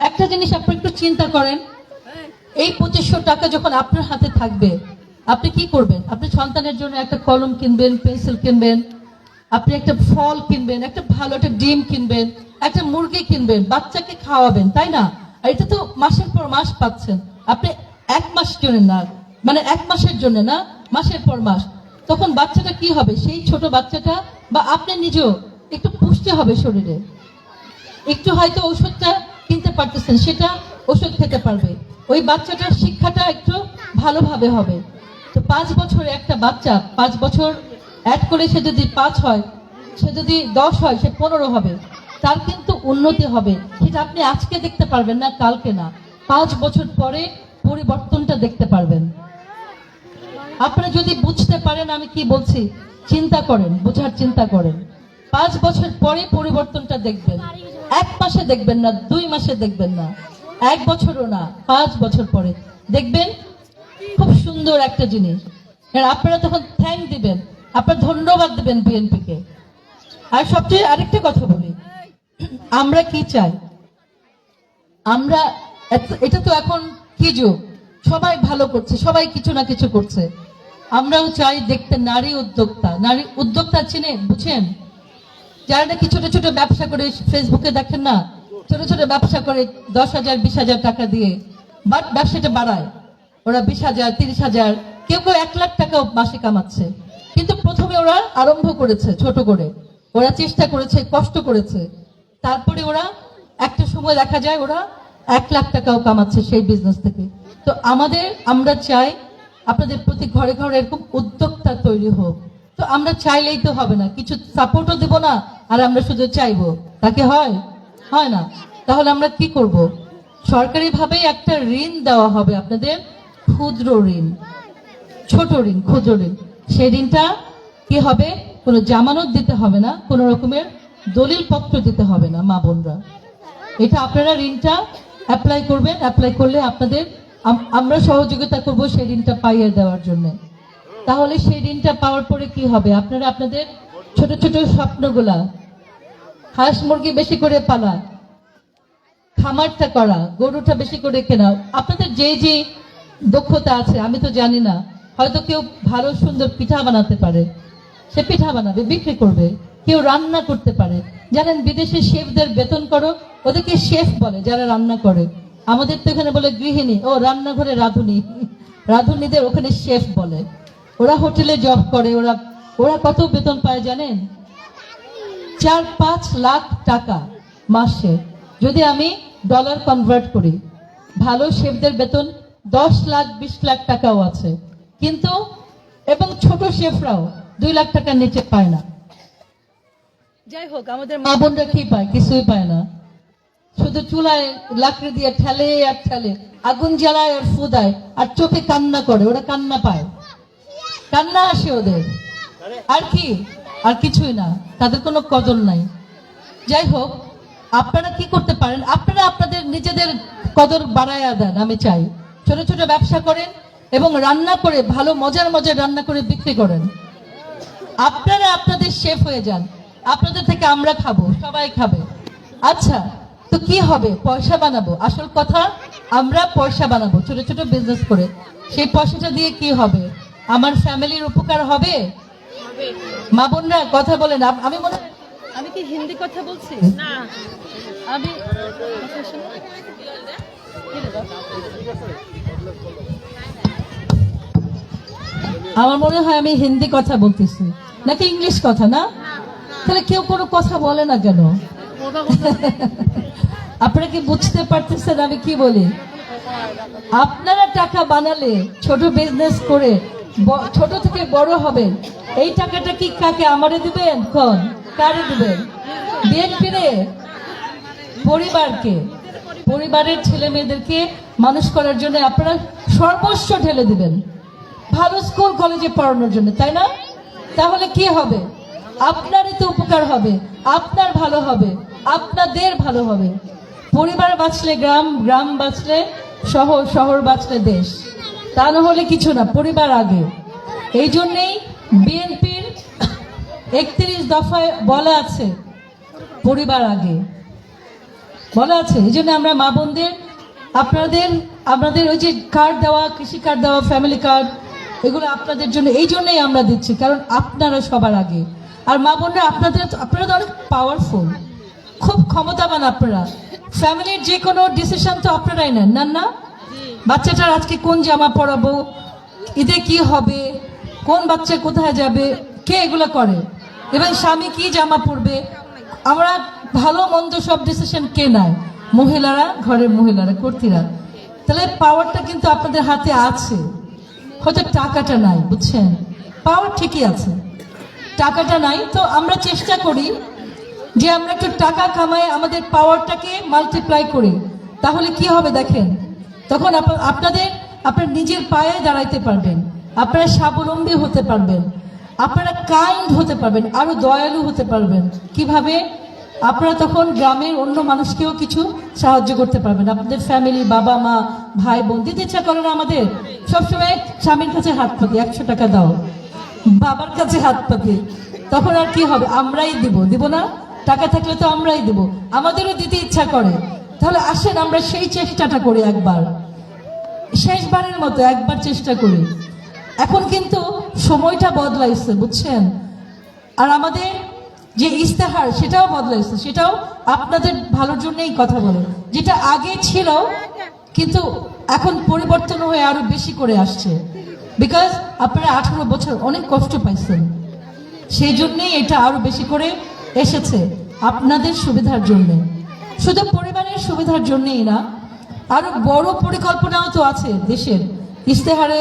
একটা জিনিস আপনি একটু চিন্তা করেন। এই পঁচিশশো টাকা যখন আপনার হাতে থাকবে, আপনি কি করবেন? আপনি সন্তানের জন্য একটা কলম কিনবেন, পেন্সিল কিনবেন, আপনি একটা ফল কিনবেন, একটা ভালো একটা ডিম কিনবেন, একটা মুরগি কিনবেন, বাচ্চাকে খাওয়াবেন, তাই না? আর এটা তো মাসের পর মাস পাচ্ছেন। আপনি এক মাস জন্য না মানে এক মাসের জন্য না, মাসের পর মাস। তখন বাচ্চাটা কি হবে? সেই ছোট বাচ্চাটা বা আপনি নিজেও একটু পুষ্টি হবে শরীরে। একটু হয়তো ওষুধটা পারতেছেন, সেটা ওষুধ খেতে পারবে। ওই বাচ্চাটার শিক্ষাটা একটু ভালোভাবে হবে। তো পাঁচ বছরে একটা বাচ্চা, পাঁচ বছর অ্যাড করে সে যদি পাঁচ হয়, সে যদি দশ হয়, সে পনেরো হবে। তার কিন্তু উন্নতি হবে। সেটা আপনি আজকে দেখতে পারবেন না, কালকে না। পাঁচ বছর পরে পরিবর্তনটা দেখতে পারবেন। আপনারা যদি বুঝতে পারেন, আমি কি বলছি, চিন্তা করেন, বোঝার চিন্তা করেন। পাঁচ বছর পরে পরিবর্তনটা দেখবেন। এক মাসে দেখবেন না, দুই মাসে দেখবেন না। এক বছরও না, পাঁচ বছর পরে। দেখবেন? খুব সুন্দর একটা জিনিস। আপনারা তখন থ্যাংক দিবেন। আপনারা ধন্যবাদ দিবেন বিএনপিকে আর সবচেয়ে আরেকটা কথা বলি। আমরা কি চাই? আমরা এটা তো এখন কি যুগ? সবাই ভালো করছে, সবাই কিছু না কিছু করছে। আমরাও চাই দেখতে নারী উদ্যোক্তা। নারী উদ্যোক্তা চিনে বুঝেন যারা নাকি ছোট ছোট ব্যবসা করে ফেসবুকে দেখেন না, ছোট ছোট ব্যবসা করে দশ হাজার, বিশ হাজার টাকা দিয়ে বাট ব্যবসাটা বাড়ায়। ওরা বিশ হাজার, তিরিশ হাজার, কেউ কেউ এক লাখ টাকাও মাসে কামাচ্ছে। কিন্তু প্রথমে ওরা আরম্ভ করেছে ছোট করে। ওরা চেষ্টা করেছে, কষ্ট করেছে। তারপরে ওরা একটা সময় দেখা যায় ওরা এক লাখ টাকাও কামাচ্ছে সেই বিজনেস থেকে। তো আমাদের, আমরা চাই আপনাদের প্রতি ঘরে ঘরে এরকম উদ্যোক্তা তৈরি হোক। তো আমরা চাইলেই তো হবে না। কিছু সাপোর্টও দেব না, আর আমরা শুধু চাইব। তাকে হয়? হয় না। তাহলে আমরা কি করব? সরকারিভাবে একটা ঋণ দেওয়া হবে আপনাদের, ক্ষুদ্র ঋণ। ছোট ঋণ, ক্ষুদ্র ঋণ। সেই ঋণটা কি হবে? কোনো জামানত দিতে হবে না, কোনো রকমের দলিল পত্র দিতে হবে না, মা বোনরা। এটা আপনারা ঋণটা অ্যাপ্লাই করবেন। অ্যাপ্লাই করলে আপনাদের আমরা সহযোগিতা করব সেই ঋণটা পাইয়ে দেওয়ার জন্য। তাহলে সেই ঋণটা পাওয়ার পরে কি হবে? আপনারা আপনাদের ছোট ছোট স্বপ্নগুলা, হাঁস মুরগি বেশি করে পালা, খামারটা করা, গরুটা বেশি করে কেনা, আপনাদের যে যে দক্ষতা আছে, আমি তো জানি না, হয়তো কেউ ভালো সুন্দর পিঠা বানাতে পারে, সে পিঠা বানাবে, বিক্রি করবে, কেউ রান্না করতে পারে। জানেন, বিদেশে শেফদের বেতন করো, ওদেরকে শেফ বলে যারা রান্না করে। আমাদের তো এখানে বলে গৃহিণী, ও রান্নাঘরে রাঁধুনি, রাঁধুনিদের ওখানে শেফ বলে। ওরা হোটেলে জব করে, ওরা ওরা কত বেতন পায় জানেন? চার পাঁচ লাখ টাকা মাসে। যদি আমি ডলার কনভার্ট করি, ভালো শেফদের বেতন দশ লাখ, বিশ লাখ টাকাও আছে। কিন্তু, এবং ছোট শেফরাও দুই লাখ টাকার নিচে পায় না। যাই হোক, আমাদের মা বোনরা কি পায়? কিছুই পায় না। শুধু চুলায় লাকড়ি দিয়ে ঠেলে আর ঠেলে, আগুন জ্বালায় আর ফুদায়, আর চোখে কান্না করে, ওরা কান্না পায়। কান্না আসে ওদের। আর। কি? আর কিছুই না। তাদের কোনো কদর নাই। যাই হোক আপনারা কি করতে পারেন? আপনারা আপনাদের নিজেদের কদর বাড়ায়া দেন আমি চাই। ছোট ছোট ব্যবসা করেন এবং রান্না করে ভালো মজার মজার রান্না করে বিক্রি করেন। আপনারা আপনাদের শেফ হয়ে যান। আপনাদের থেকে আমরা খাব সবাই খাবে। আচ্ছা তো কি হবে? পয়সা বানাবো। আসল কথা আমরা পয়সা বানাবো ছোট ছোট বিজনেস করে। সেই পয়সাটা দিয়ে কি হবে? আমার ফ্যামিলির উপকার হবে? মা বোনরা কথা বলেন আম- মনে আমি কি হিন্দি কথা বলছি? না। আমি? আমার মনে হয় আমি হিন্দি কথা বলতেছি। নাকি ইংলিশ কথা না? তাহলে কেউ কোনো কথা বলে না কেন? আপনারা কি বুঝতে পারতেছেন আমি কি বলি? আপনারা টাকা বানালে ছোট বিজনেস করে ছোট থেকে বড় হবে। এই টাকাটা কি কাকে, আমারে দিবেন? কোন? কারে দিবেন? বিএনপি রে পরিবারকে। পরিবারের ছেলে মেয়েদেরকে মানুষ করার জন্য আপনারা সর্বস্ব ঢেলে দিবেন। ভালো স্কুল, কলেজে পড়ানোর জন্য, তাই না? তাহলে কি হবে? আপনারই তো উপকার হবে। আপনার ভালো হবে। আপনাদের ভালো হবে। পরিবার বাঁচলে গ্রাম গ্রাম বাঁচলে শহর শহর বাঁচলে দেশ। তা না হলে কিছু না, পরিবার আগে। এই জন্যেই বিএনপির একত্রিশ দফায় বলা আছে, পরিবার আগে। বলা আছে, এই জন্য আমরা মা বোনদের, আপনাদের আপনাদের ওই যে কার্ড দেওয়া, কৃষি কার্ড দেওয়া, ফ্যামিলি কার্ড, এগুলো আপনাদের জন্য, এই জন্যই আমরা দিচ্ছি, কারণ আপনারা সবার আগে। আর মা বোনরা, আপনাদের, আপনারা তো অনেক পাওয়ারফুল খুব ক্ষমতাবান আপনারা। ফ্যামিলির যে কোনো ডিসিশন তো আপনারাই নেন, না না? বাচ্চাটার আজকে কোন জামা পরাবো? ঈদে কি হবে? কোন বাচ্চা কোথায় যাবে? কে এগুলো করে? এবং স্বামী কি জামা পরবে? আমরা ভালো মন্দ সব ডিসিশন কে নেয়? মহিলারা, ঘরের মহিলারা, কর্তীরা। তাহলে পাওয়ারটা কিন্তু আপনাদের হাতে আছে। হয়তো টাকাটা নাই, বুঝছেন? পাওয়ার ঠিকই আছে। টাকাটা নাই, তো আমরা চেষ্টা করি যে আমরা একটু টাকা কামাই আমাদের পাওয়ারটাকে মাল্টিপ্লাই করি। তাহলে কি হবে দেখেন? তখন আপ- আপনাদের, আপনার নিজের পায়ে দাঁড়াইতে পারবেন। আপনারা স্বাবলম্বী হতে পারবেন। আপনারা কাইন্ড হতে পারবেন, আরও দয়ালু হতে পারবেন। কীভাবে? আপনারা তখন গ্রামের অন্য মানুষকেও কিছু সাহায্য করতে পারবেন। আপনাদের ফ্যামিলি বাবা, মা, ভাই, বোন, দিতে ইচ্ছা করে না আমাদের। সবসময় স্বামীর কাছে হাত পাতি, একশো টাকা দাও। বাবার কাছে হাত পাতি। তখন আর কি হবে? আমরাই দিব। দিব না? টাকা থাকলে তো আমরাই দিব। আমাদেরও দিতে ইচ্ছা করে। তাহলে আসেন, আমরা সেই চেষ্টাটা করি একবার। শেষবারের মতো একবার চেষ্টা করি। এখন কিন্তু সময়টা বদলাইছে, বুঝছেন? আর আমাদের যে ইস্তেহার সেটাও বদলাইছে, সেটাও আপনাদের ভালোর জন্যই কথা বলে। যেটা আগে ছিল, কিন্তু এখন পরিবর্তন হয়ে আরও বেশি করে আসছে। বিকজ আপনারা আঠারো বছর অনেক কষ্ট পাইছেন। সেই জন্যেই এটা আরও বেশি করে এসেছে আপনাদের সুবিধার জন্য। শুধু পরিবারের সুবিধার জন্যই না, আরও বড় পরিকল্পনাও তো আছে দেশের। ইশতেহারে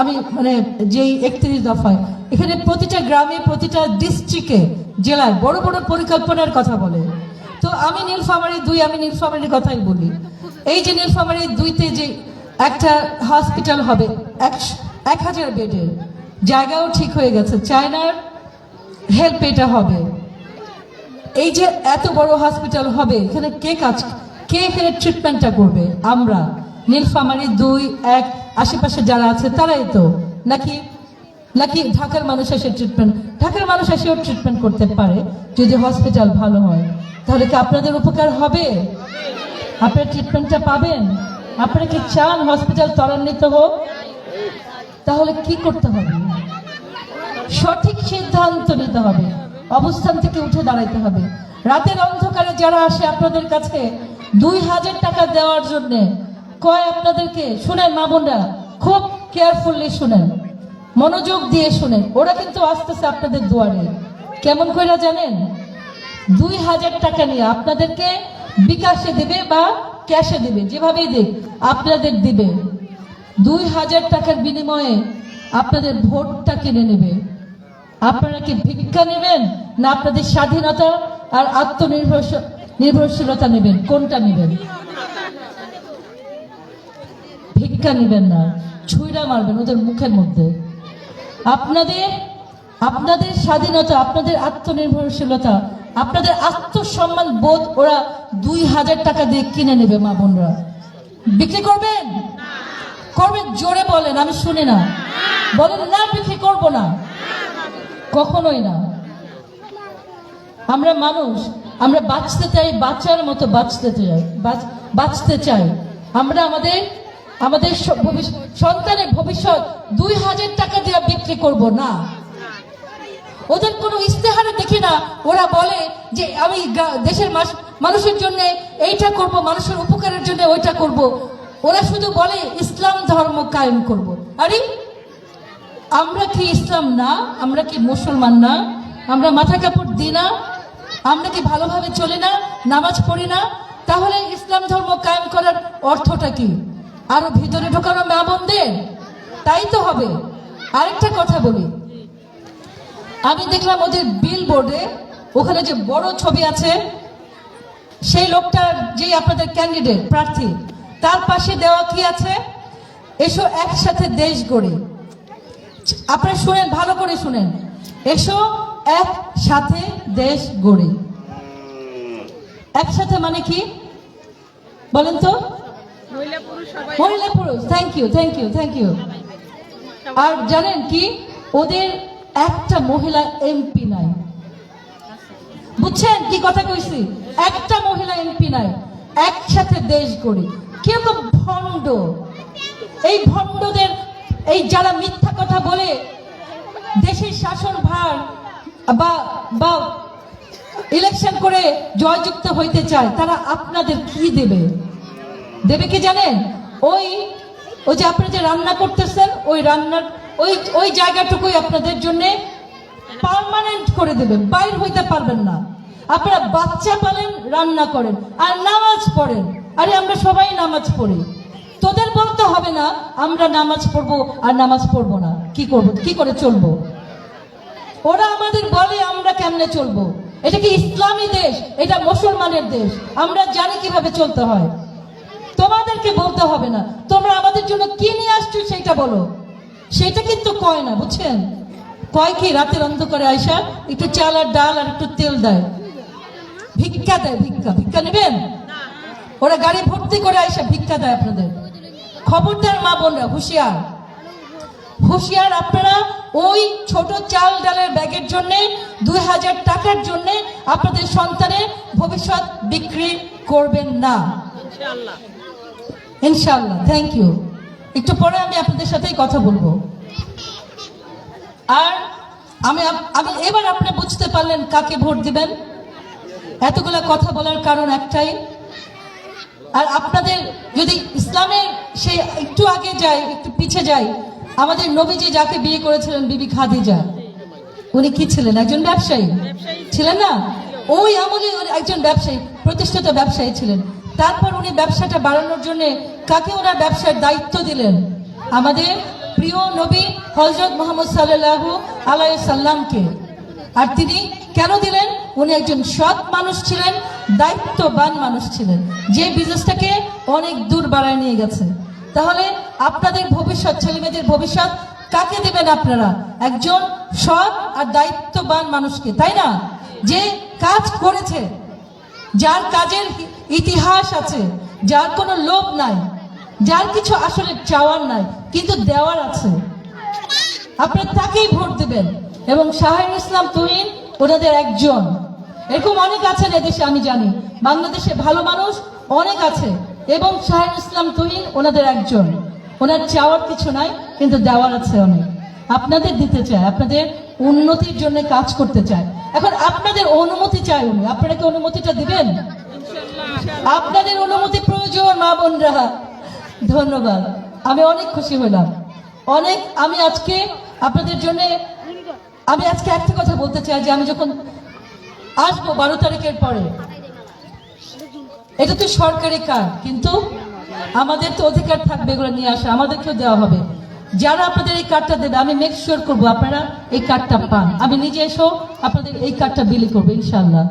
আমি মানে যেই একত্রিশ দফায়, এখানে প্রতিটা গ্রামে, প্রতিটা ডিস্ট্রিক্টে জেলায় বড় বড় পরিকল্পনার কথা বলে। তো আমি নীলফামারী দুই, আমি নীলফামারীর কথাই বলি। এই যে নীলফামারী দুইতে যে একটা হসপিটাল হবে, এক হাজার বেডের, জায়গাও ঠিক হয়ে গেছে। চায়নার হেল্প এটা হবে। এই যে এত বড় হসপিটাল হবে, এখানে কে কাজ, কে এখানে ট্রিটমেন্টটা করবে? আমরা। নীলফামারী দুই, এক, আশেপাশে যারা আছে, তারাই তো। নাকি? নাকি ঢাকার মানুষ এসে ট্রিটমেন্ট ঢাকার মানুষ এসেও ট্রিটমেন্ট করতে পারে, যদি হসপিটাল ভালো হয়। তাহলে কি আপনাদের উপকার হবে? আপনারা ট্রিটমেন্টটা পাবেন? আপনারা কি চান হসপিটাল ত্বরান্বিত হোক? তাহলে কি করতে হবে? সঠিক সিদ্ধান্ত নিতে হবে। অবস্থান থেকে উঠে দাঁড়াইতে হবে। রাতের অন্ধকারে যারা আসে আপনাদের কাছে, দুই হাজার টাকা দেওয়ার জন্য কয় আপনাদেরকে, শুনেন মা বোনরা, খুব কেয়ারফুললি শুনেন, মনোযোগ দিয়ে শুনেন। ওরা কিন্তু আসতেছে আপনাদের দুয়ারে। কেমন করে জানেন? দুই হাজার টাকা নিয়ে আপনাদেরকে বিকাশে দিবে বা ক্যাশে দিবে, যেভাবেই দিক, আপনাদের দিবে। দুই হাজার টাকার বিনিময়ে আপনাদের ভোটটা কিনে নেবে। আপনারা কি ভিক্ষা নেবেন না আপনাদের স্বাধীনতা আর আত্মনির্ভরশীল নির্ভরশীলতা নেবেন? কোনটা নেবেন? ভিক্ষা নেবেন না। ছুঁড়া মারবেন ওদের মুখের মধ্যে। আপনাদের আপনাদের স্বাধীনতা, আপনাদের আত্মনির্ভরশীলতা, আপনাদের আত্মসম্মান বোধ ওরা দুই হাজার টাকা দিয়ে কিনে নেবে, মা বোনরা। বিক্রি করবেন? করবেন? জোরে বলেন, আমি শুনি না। বলেন, না, বিক্রি করব না। কখনোই না। আমরা মানুষ, আমরা বাঁচতে চাই, বাঁচার মতো বাঁচতে চাই বাঁচতে চাই। আমরা আমাদের আমাদের সন্তানের ভবিষ্যৎ দুই হাজার টাকা দিয়ে বিক্রি করব না। ওদের কোনো ইস্তেহারে দেখি না। ওরা বলে যে, আমি দেশের মানুষের জন্য এইটা করব, মানুষের উপকারের জন্য ওইটা করব। ওরা শুধু বলে, ইসলাম ধর্ম কায়েম করব। আরে আমরা কি ইসলাম না? আমরা কি মুসলমান না? আমরা মাথা কাপড় দিই না? আমরা কি ভালোভাবে চলি না? নামাজ পড়ি না? তাহলে ইসলাম ধর্ম কায়েম করার অর্থটা কি? আরও ভিতরে ঢোকানো মা বোনদের তাই তো হবে। আরেকটা কথা বলি। আমি দেখলাম ওদের বিল বোর্ডে ওখানে যে বড় ছবি আছে, সেই লোকটার যে আপনাদের ক্যান্ডিডেট প্রার্থী, তার পাশে দেওয়া কি আছে? এসো একসাথে দেশ গড়ে। আপনারা শুনেন ভালো করে শুনেন। এসো একসাথে দেশ গড়ে। একসাথে মানে কি? বলেন তো। মহিলা পুরুষ thank you thank you thank you আর জানেন কি? ওদের একটা মহিলা এমপি নাই। বুঝছেন কি কথা কইছি? একটা মহিলা এমপি নাই। একসাথে দেশ গড়ি। কেউ কেউ ভণ্ড। এই ভণ্ডদের এই যারা মিথ্যা কথা বলে, দেশের শাসন ভার বা বা ইলেকশন করে জয়যুক্ত হইতে চায়, তারা আপনাদের কি দেবে? দেবে কি জানেন? ওই ওই যে আপনি যে রান্না করতেছেন, ওই রান্নার, ওই ওই জায়গাটুকুই আপনাদের জন্য পার্মানেন্ট করে দেবে বাইর হইতে পারবেন না। আপনারা বাচ্চা পালেন, রান্না করেন, আর নামাজ পড়েন। আরে আমরা সবাই নামাজ পড়ি। তোদের বলতে হবে না, আমরা নামাজ পড়ব আর নামাজ পড়ব না। কি করব? কি করে চলবো? ওরা আমাদের বলে আমরা কেমনে চলবো? এটা কি ইসলামী দেশ? এটা মুসলমানের দেশ। আমরা জানি কীভাবে চলতে হয়। তোমাদেরকে বলতে হবে না। তোমরা আমাদের জন্য কি নিয়ে আসছো সেটা বলো। সেটা কিন্তু কয় না, বুঝছেন? কয় কি? রাতের অন্ধকারে আয়সা একটু চাল আর ডাল আর একটু তেল দেয়। ভিক্ষা দেয়, ভিক্ষা। ভিক্ষা নেবেন? ওরা গাড়ি ভর্তি করে আয়সা ভিক্ষা দেয় আপনাদের। খবরদার মা বোনরা হুঁশিয়ার। হুঁশিয়ার আপনারা ওই ছোট চাল ডালের ব্যাগের জন্য দুই হাজার টাকার জন্য আপনাদের সন্তানের ভবিষ্যৎ বিক্রি করবেন না। ইনশাআল্লাহ। থ্যাংক ইউ একটু পরে আমি আপনাদের সাথেই কথা বলব। আর আমি আমি এবার আপনি বুঝতে পারলেন কাকে ভোট দিবেন। এতগুলা কথা বলার কারণ একটাই আর আপনাদের যদি ইসলামের সে একটু আগে যায়, একটু পিছে যায়, আমাদের নবীজি যাকে বিয়ে করেছিলেন বিবি খাদিজা, উনি কি ছিলেন? একজন ব্যবসায়ী? ছিলেন না? ওই আমলে একজন ব্যবসায়ী, প্রতিষ্ঠিত ব্যবসায়ী ছিলেন। তারপর উনি ব্যবসাটা বাড়ানোর জন্য কাকে ওনার ব্যবসার দায়িত্ব দিলেন? আমাদের প্রিয় নবী হজরত মোহাম্মদ সাল্লাহ আলাই সাল্লামকে আর তিনি কেন দিলেন? উনি একজন সৎ মানুষ ছিলেন, দায়িত্ববান মানুষ ছিলেন। যে বিজনেসটাকে অনেক দূর বাড়ায় নিয়ে গেছে। তাহলে আপনাদের ভবিষ্যৎ, ছেলেমেয়েদের ভবিষ্যৎ কাকে দেবেন আপনারা? একজন সৎ আর দায়িত্ববান মানুষকে, তাই না? যে কাজ করেছে, যার কাজের ইতিহাস আছে, যার কোনো লোভ নাই, যার কিছু আসলে চাওয়ার নাই, কিন্তু দেওয়ার আছে। আপনারা তাকেই ভোট দেবেন। এবং শাহিন ইসলাম তুহিন ওনাদের একজন। এরকম অনেক আছেন এদেশে আমি জানি। বাংলাদেশে ভালো মানুষ অনেক আছে এবং শাহিন ইসলাম তুহিন ওনাদের একজন। ওনার চাওয়ার কিছু নাই কিন্তু দেওয়ার আছে অনেক। আপনাদের দিতে চায় আপনাদের উন্নতির জন্য কাজ করতে চায়। এখন আপনাদের অনুমতি চাই উনি। আপনারা কি অনুমতিটা দিবেন? আপনাদের অনুমতি প্রয়োজন মা বোনরা। ধন্যবাদ। আমি অনেক খুশি হলাম। অনেক আমি আজকে আপনাদের জন্য আমি আজকে একটা কথা বলতে চাই যে আমি যখন আসব বারো তারিখের পরে, এটা তো সরকারি কাজ, কিন্তু আমাদের তো অধিকার থাকবে এগুলো নিয়ে আসা, আমাদেরকেও দেওয়া হবে। যারা আপনাদের এই কার্ডটা দেবে, আমি মেক শিওর করব আপনারা এই কার্ডটা পান। আমি নিজে এসেও আপনাদের এই কার্ডটা বিলি করব ইনশাল্লাহ